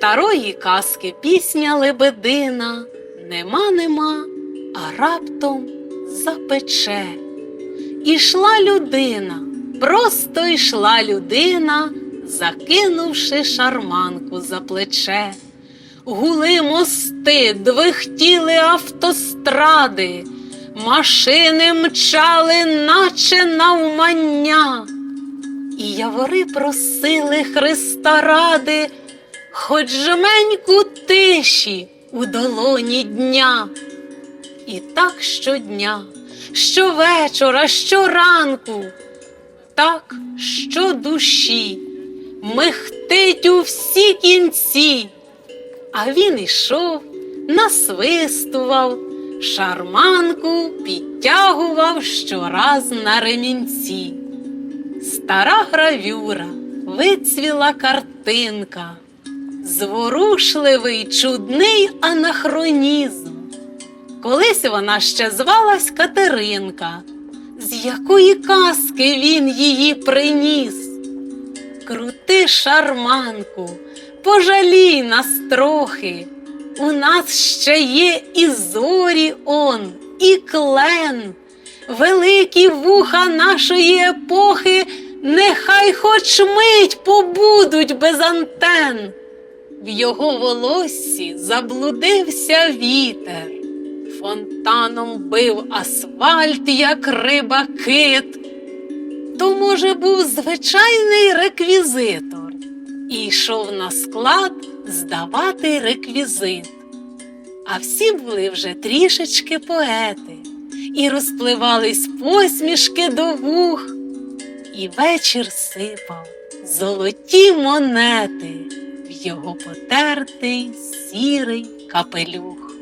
старої казки пісня лебедина. Нема, нема, а раптом запече. Ішла людина, просто йшла людина, закинувши шарманку за плече. Гули мости, двихтіли автостради, машини мчали, наче навмання. І явори просили Христа ради, хоч жменьку тиші у долоні дня. І так щодня, щовечора, щоранку, так щодуші, михтить у всі кінці. А він ішов, насвистував, шарманку підтягував щораз на ремінці. Стара гравюра, вицвіла картинка, зворушливий чудний анахронізм. Колись вона ще звалась Катеринка, з якої казки він її приніс. Крути шарманку, пожалій нас трохи. У нас ще є і зорі он, і клен, великі вуха нашої епохи, нехай хоч мить побудуть без антен. В його волоссі заблудився вітер, фонтаном бив асфальт, як риба кит. То, може, був звичайний реквізитор. І йшов на склад здавати реквізит. А всі були вже трішечки поети, і розпливались посмішки до вух, і вечір сипав золоті монети його потертий сірий капелюх.